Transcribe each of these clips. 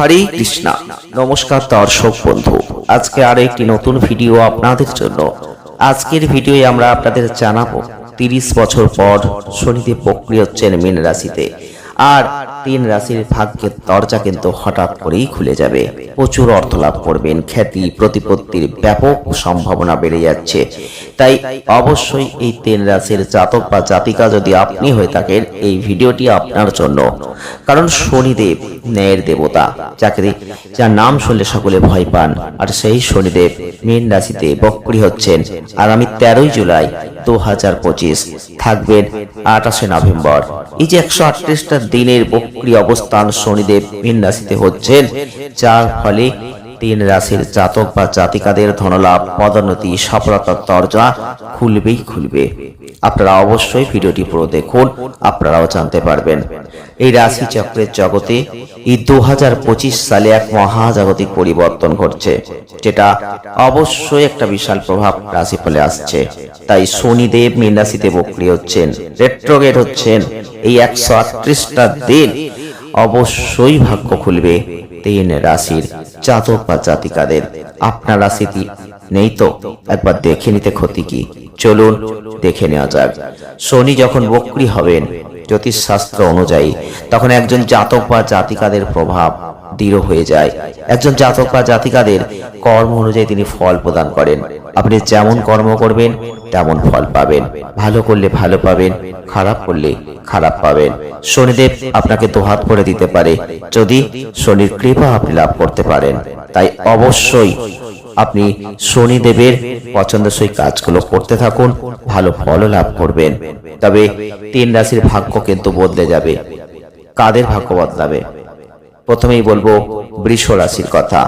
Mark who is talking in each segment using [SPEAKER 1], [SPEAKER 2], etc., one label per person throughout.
[SPEAKER 1] হরে কৃষ্ণা। নমস্কার দর্শক বন্ধু, আজকে আর একটি নতুন ভিডিও আপনাদের জন্য। আজকের ভিডিওয়ে আমরা আপনাদের জানাব, তিরিশ বছর পর শনিদেব বক্রি হচ্ছেন মীন রাশিতে। আর তিন রাশির ভাগ্যের দরজা কিন্তু হঠাৎ করেই খুলে যাবে। প্রচুর অর্থ লাভ করবেন, খ্যাতি, প্রতিপত্তির ব্যাপক সম্ভাবনা বেড়ে যাচ্ছে। তাই অবশ্যই এই তিন রাশির জাতক বা জাতিকা যদি আপনি হয়ে থাকেন, এই ভিডিওটি আপনার জন্য। কারণ শনিদেব ন্যায়ের দেবতা চাকরি যার নাম শুনলে সকলে ভয় পান। আর সেই শনিদেব মীন রাশিতে বক্রি হচ্ছেন। আগামী তেরোই জুলাই দু হাজার পঁচিশ, থাকবেন আঠাশে নভেম্বর। এই যে একশো আটত্রিশটা দিনের বক্রি অবস্থান শনিদেব মীন রাশিতে হচ্ছেন, যার ফলে তিন রাশির জাতক বা জাতিকাদের ধনলাভ, পদোন্নতি, সফলতার দরজা খুলবেই খুলবে। আপনারা অবশ্যই ভিডিওটি পুরো দেখুন, আপনারাও জানতে পারবেন। এই রাশি চক্রের জগতে এই দু হাজার পঁচিশ সালে এক মহাজাগতিক পরিবর্তন ঘটছে, যেটা অবশ্যই একটা বিশাল প্রভাব রাশি ফলে আসছে। তাই শনিদেব মীন রাশিতে বক্রি হচ্ছেন, রেট্রোগেট হচ্ছেন, এই একশো আটত্রিশটা দিন অবশ্যই ভাগ্য খুলবে তিন রাশির জাতক বা জাতিকাদের। আপনার রাশিটি নেই তো? একবার দেখে নিতে ক্ষতি কি? চলুন দেখে নেওয়া যাক। শনি যখন বক্রি হবেন জ্যোতিষশাস্ত্র অনুযায়ী, তখন একজন জাতক বা জাতিকাদের প্রভাব দৃঢ় হয়ে যায়। একজন জাতক বা জাতিকাদের কর্ম অনুযায়ী তিনি ফল প্রদান করেন। আপনি যেমন কর্ম করবেন, তেমন ফল পাবেন। ভালো করলে ভালো পাবেন, খারাপ করলে খারাপ পাবেন। শনিদেব আপনাকে দোহাত করে দিতে পারে, যদি শনির কৃপা আপনি লাভ করতে পারেন। তাই অবশ্যই আপনি শনিদেবের পছন্দসই কাজগুলো করতে থাকুন, ভালো ফলও লাভ করবেন। তবে তিন রাশির ভাগ্য কিন্তু বদলে যাবে। কাদের ভাগ্য বদলাবে? প্রথমেই বলব বৃষ রাশির কথা।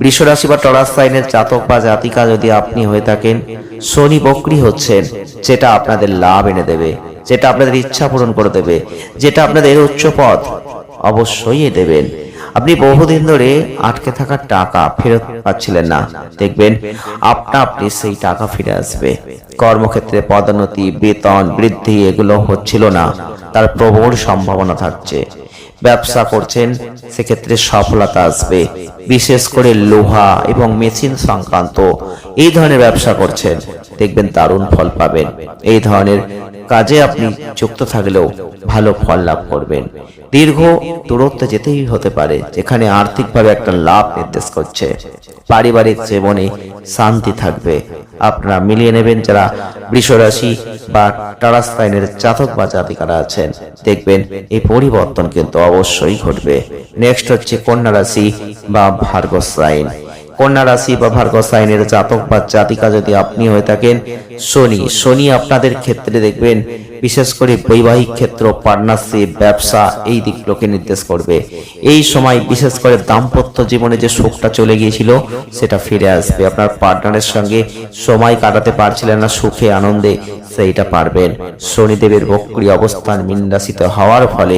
[SPEAKER 1] বৃষ রাশি বা টরাস সাইনের জাতক বা জাতিকা যদি আপনি হয়ে থাকেন, শনি বক্রি হচ্ছেন, যেটা আপনাদের লাভ এনে দেবে, যেটা আপনাদের ইচ্ছা পূরণ করে দেবে, যেটা আপনাদের উচ্চ পদ অবশ্যই দেবেন। আপনি বহুদিন ধরে আটকে থাকা টাকা ফেরত পাচ্ছিলেন না। দেখবেন আপনা আপনি সেই টাকা ফিরে আসবে। কর্মক্ষেত্রে পদোন্নতি, বেতন বৃদ্ধি এগুলো হচ্ছিল না। তার প্রবল সম্ভাবনা থাকছে। ব্যবসা করছেন, সেক্ষেত্রে সফলতা আসবে। বিশেষ করে লোহা এবং মেশিন সংক্রান্ত এই ধরনের ব্যবসা করছেন। দেখবেন দারুণ ফল পাবেন। এই ধরনের কাজে আপনি যুক্ত থাকলেও ভালো ফল লাভ করবেন। দীর্ঘ দূরত্বে যেতেই হতে পারে, যেখানে আর্থিকভাবে একটা লাভ নির্দেশ করছে। পারিবারিক জীবনে শান্তি থাকবে। আপনারা মিলিয়ে নেবেন যারা বৃষরাশি বা টারাস্তাইনের চাতক বা জাতিকারা আছেন। দেখবেন এই পরিবর্তন কিন্তু অবশ্যই ঘটবে। নেক্সট হচ্ছে কন্যা রাশি বা ভার্গসাইন কন্যা রাশি বা ভার্গ সাইনের জাতক বা জাতিকা যদি আপনি হয়ে থাকেন, শনি শনি আপনাদের ক্ষেত্রে দেখবেন, বিশেষ করে বৈবাহিক ক্ষেত্র পার্টনারশিপ ব্যবসা, এই দিকগুলোকে নির্দেশ করবে। এই সময় বিশেষ করে দাম্পত্য জীবনে যে সুখটা চলে গিয়েছিল, সেটা ফিরে আসবে। আপনার পার্টনারের সঙ্গে সময় কাটাতে পারছিলেন না, সুখে, আনন্দে, সেইটা পারবেন। শনিদেবের বক্রি অবস্থান মীন রাশিতে হওয়ার ফলে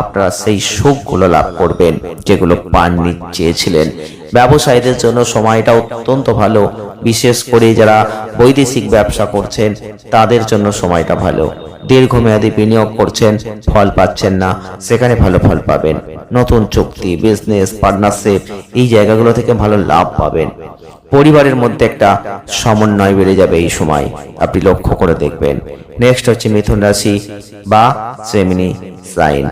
[SPEAKER 1] আপনারা সেই সুখগুলো লাভ করবেন, যেগুলো পাননি চেয়েছিলেন। ব্যবসায়ীদের জন্য সময়টা অত্যন্ত ভালো। বিশেষ করে যারা বৈদেশিক ব্যবসা করছেন, তাদের জন্য সময়টা ভালো। দীর্ঘমেয়াদী বিনিয়োগ করছেন, ফল পাচ্ছেন না, সেখানে ভালো ফল পাবেন। নতুন চুক্তি বিজনেস পার্টনারশিপ এই জায়গাগুলো থেকে ভালো লাভ পাবেন। পরিবারের মধ্যে একটা সমন্বয় বেড়ে যাবে এই সময়। আপনি লক্ষ্য করে দেখবেন। নেক্সট হচ্ছে মিথুন রাশি বা সেমিনি সাইন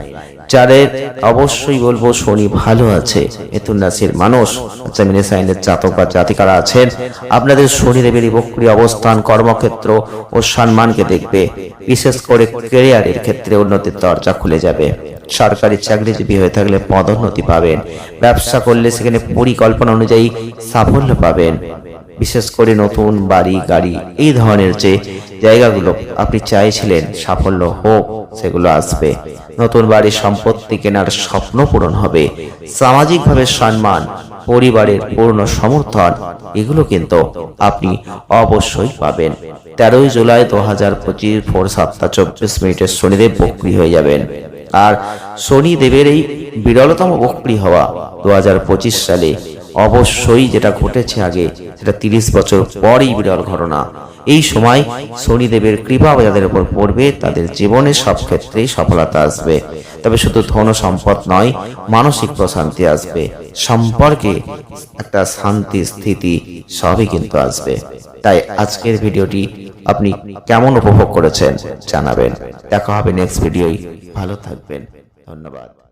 [SPEAKER 1] যাদের অবশ্যই বলব শনি ভালো আছে মিথুন রাশির মানুষ জমিনে সাইনের জাতক বা জাতিকারা আছেন, আপনাদের শনিদেবের বক্রি অবস্থান, কর্মক্ষেত্র ও সম্মানকে দেখবে, বিশেষ করে ক্যারিয়ারের ক্ষেত্রে উন্নতির দরজা খুলে যাবে। সরকারি চাকরিজীবী হয়ে থাকলে পদোন্নতি পাবেন, ব্যবসা করলে সেখানে পরিকল্পনা অনুযায়ী সাফল্য পাবেন বিশেষ করে নতুন বাড়ি, গাড়ি, এই ধরনের যে জায়গাগুলো আপনি চাইছিলেন সাফল্য হোক, সেগুলো আসবে। নতুন বাড়ির সম্পত্তি কেনার স্বপ্ন পূরণ হবে। সামাজিকভাবে সম্মান, পরিবারের পূর্ণ সমর্থন, এগুলো কিন্তু আপনি অবশ্যই পাবেন। তেরোই জুলাই দু হাজার পঁচিশ ভোর সাতটা চব্বিশ মিনিটের শনিদেব বক্রি হয়ে যাবেন। আর শনিদেবের এই বিরলতম বক্রি হওয়া দু হাজার পঁচিশ সালে অবশ্যই যেটা ঘটেছে আগে, সেটা তিরিশ বছর পরই বিরল ঘটনা। এই সময় শনিদেবের কৃপা যাদের উপর পড়বে, তাদের জীবনে সব ক্ষেত্রেই সফলতা আসবে। তবে শুধু ধন সম্পদ নয়, মানসিক প্রশান্তি আসবে। সম্পর্কে একটা শান্তি স্থিতি সবই কিন্তু আসবে। তাই আজকের ভিডিওটি আপনি কেমন উপভোগ করেছেন জানাবেন। দেখা হবে নেক্সট ভিডিওই ভালো থাকবেন। ধন্যবাদ।